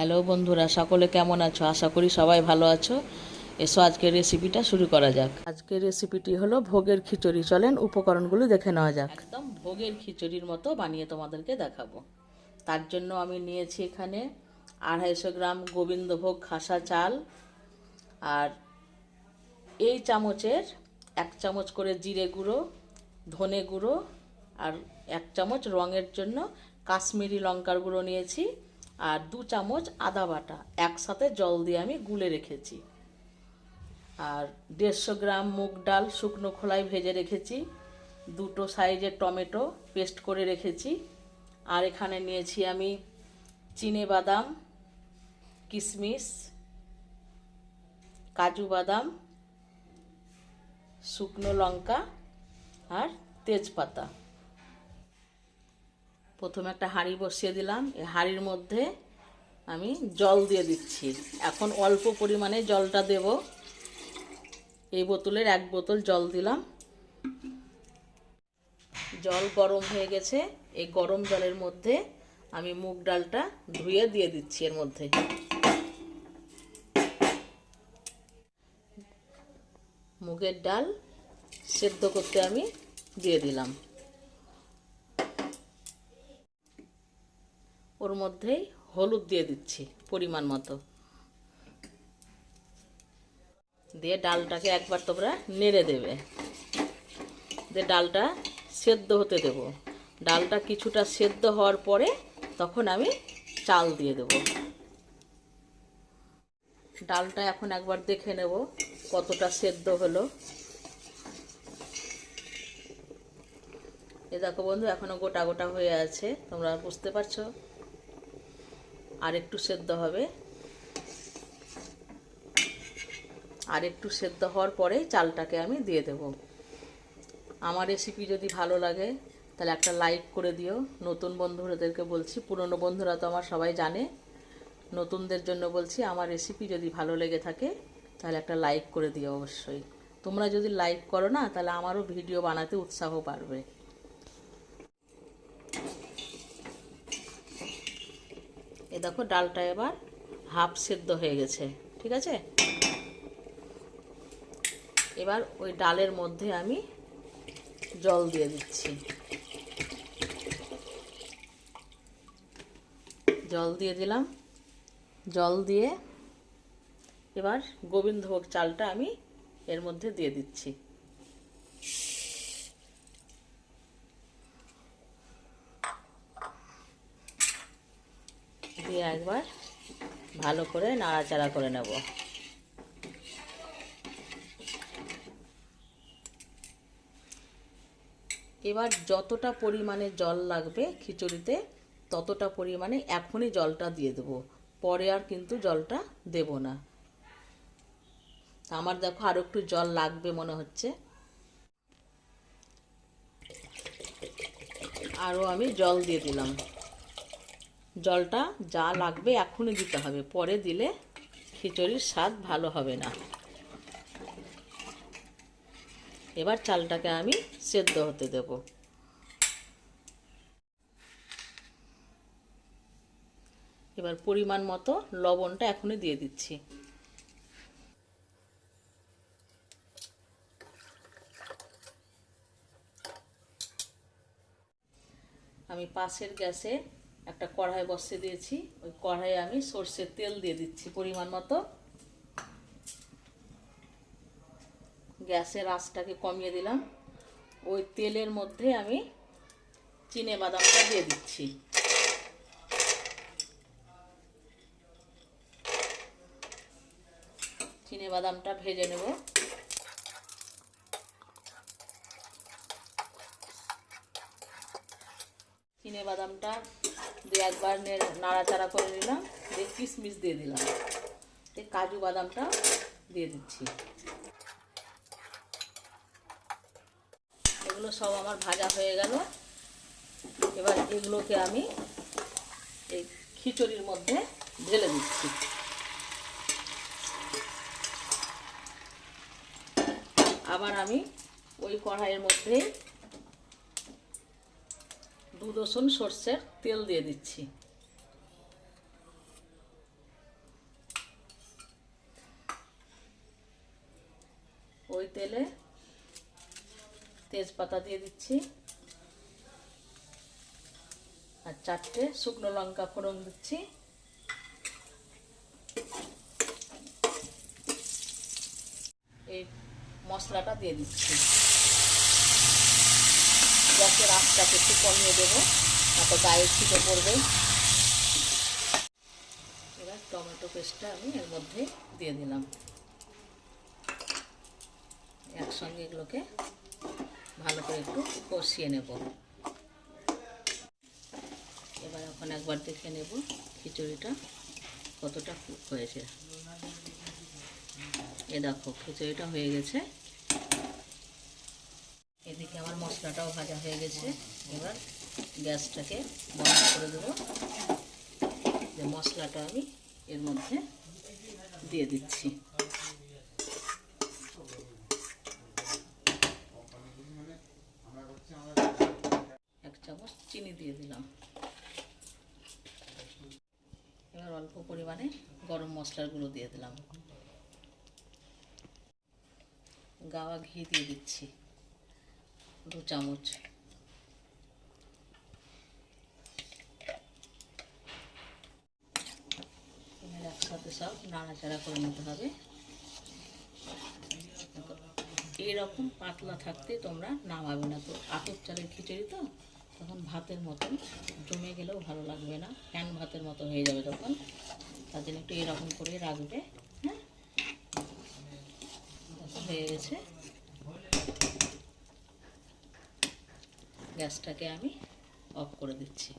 Hello বন্ধুরা, সকলে কেমন আছো? আশা করি সবাই ভালো আছো। এসো আজকের রেসিপিটা শুরু করা যাক। আজকের রেসিপিটি হলো ভোগের খিচুড়ি। চলেন উপকরণগুলো দেখে নেওয়া যাক। একদম ভোগের খিচুড়ির মতো বানিয়ে তোমাদেরকে দেখাবো। তার জন্য আমি নিয়েছি এখানে আড়াইশো গ্রাম গোবিন্দভোগ খাসা চাল আর এই চামচের এক চামচ করে জিরে গুঁড়ো, ধনে গুঁড়ো আর এক চামচ রঙের জন্য কাশ্মীরি লঙ্কার গুঁড়ো নিয়েছি। আর দু চামচ আদা বাটা। একসাথে জল দিয়ে আমি গুলে রেখেছি। আর দেড়শো গ্রাম মুগ ডাল শুকনো খোলায় ভেজে রেখেছি। দুটো সাইজের টমেটো পেস্ট করে রেখেছি। আর এখানে নিয়েছি আমি চিনে বাদাম কিশমিশ কাজু বাদাম, শুকনো লঙ্কা আর তেজপাতা। প্রথমে একটা হাঁড়ি বসিয়ে দিলাম। এই হাঁড়ির মধ্যে আমি জল দিয়ে দিচ্ছি। এখন অল্প পরিমাণে জলটা দেব। এই বোতলের এক বোতল জল দিলাম। জল গরম হয়ে গেছে। এই গরম জলের মধ্যে আমি মুগ ডালটা ধুয়ে দিয়ে দিচ্ছি এর মধ্যে। মুগের ডাল সেদ্ধ করতে আমি দিয়ে দিলাম। ওর মধ্যেই হলুদ দিয়ে দিচ্ছি, পরিমাণ মতো। দিয়ে ডালটাকে একবার তোমরা নেড়ে দেবে। দিয়ে ডালটা সেদ্ধ হতে দেব। ডালটা কিছুটা সেদ্ধ হওয়ার পরে তখন আমি চাল দিয়ে দেব। ডালটা এখন একবার দেখে নেব কতটা সেদ্ধ হলো। এ দেখো বন্ধু, এখনও গোটা গোটা হয়ে আছে, তোমরা বুঝতে পারছ? আর একটু সেদ্ধ হবে। আর একটু সেদ্ধ হওয়ার পরে চালটাকে আমি দিয়ে দেব। আমার রেসিপি যদি ভালো লাগে, তাহলে একটা লাইক করে দিও। নতুন বন্ধুদেরকে বলছি, পুরনো বন্ধুরা তো আমার সবাই জানে। নতুনদের জন্য বলছি, আমার রেসিপি যদি ভালো লেগে থাকে, তাহলে একটা লাইক করে দিও অবশ্যই। তোমরা যদি লাইক করো না, তাহলে আমারও ভিডিও বানাতে উৎসাহ বাড়বে। দেখো ডালটা এবার হাফ সেদ্ধ হয়ে গেছে, ঠিক আছে? এবার ওই ডালের মধ্যে আমি জল দিয়ে দিচ্ছি। জল দিয়ে দিলাম। জল দিয়ে এবার গোবিন্দভোগ চালটা আমি এর মধ্যে দিয়ে দিচ্ছি। দিয়ে একবার ভালো করে নাড়াচাড়া করে নেব। এবার যতটা পরিমাণে জল লাগবে খিচুড়িতে, ততটা পরিমাণে এখনই জলটা দিয়ে দেবো। পরে আর কিন্তু জলটা দেব না। আমার দেখো আরও একটু জল লাগবে মনে হচ্ছে। আরও আমি জল দিয়ে দিলাম। জলটা যা লাগবে এখনই দিতে হবে। পরে দিলে খিচুড়ির স্বাদ ভালো হবে না। এবার চালটাকে আমি সেদ্ধ হতে দেব। এবার পরিমাণ মতো লবণটা এখনই দিয়ে দিচ্ছি। আমি পাশের গ্যাসে একটা কড়াই বসিয়ে দিয়েছি। ওই কড়াইয়ে আমি সর্ষের তেল দিয়ে দিচ্ছি পরিমাণ মতো। গ্যাসের আঁচটাকে কমিয়ে দিলাম। ওই তেলের মধ্যে আমি চিনে বাদামটা দিয়ে দিচ্ছি। চিনে বাদামটা ভেজে নেব। চিনে বাদামটা দিয়ে একবার নাড়াচাড়া করে নিলাম, দিয়ে কিশমিশ দিয়ে দিলাম। দিয়ে কাজু বাদামটা দিয়ে দিচ্ছি। এগুলো সব আমার ভাজা হয়ে গেল। এবার এগুলোকে আমি এই খিচুড়ির মধ্যে ঢেলে দিচ্ছি। আবার আমি ওই কড়াইয়ের মধ্যে দু রসুন সর্ষের তেল দিয়ে দিচ্ছি। ওই তেলে তেজপাতা দিয়ে দিচ্ছি। আর চারটে শুকনো লঙ্কা ফোড়ন দিচ্ছি। এই মশলাটা দিয়ে দিচ্ছি। গ্যাসের আঁচটাকে একটু কমিয়ে দেবো, তারপর গায়ে ছিটে পড়বে। এবার টমেটো পেস্টটা আমি এর মধ্যে দিয়ে দিলাম। একসঙ্গে এগুলোকে ভালো করে একটু কষিয়ে নেব। এবার এখন একবার দেখে নেব খিচুড়িটা কতটা হয়েছে। এ দেখো, খিচুড়িটা হয়ে গেছে। এদিকে আমার মশলাটাও ভাজা হয়ে গেছে। এবার গ্যাসটাকে বন্ধ করে দেবো। যে মশলাটা আমি এর মধ্যে দিয়ে দিচ্ছি। এক চামচ চিনি দিয়ে দিলাম। এবার অল্প পরিমাণে গরম মশলাগুলো দিয়ে দিলাম। গাওয়া ঘি দিয়ে দিচ্ছি। দু চামচ। একসাথে সব নাড়াচাড়া করে নিতে হবে। এইরকম পাতলা থাকতে তোমরা নামাবে না। তো আতপ চালের খিচুড়ি তো, তখন ভাতের মতন জমে গেলেও ভালো লাগবে না। ফ্যান ভাতের মতো হয়ে যাবে তখন। তার জন্য একটু এরকম করে রাখবে হ্যাঁ? হয়ে গেছে। গ্যাসটাকে আমি অফ করে দিচ্ছি।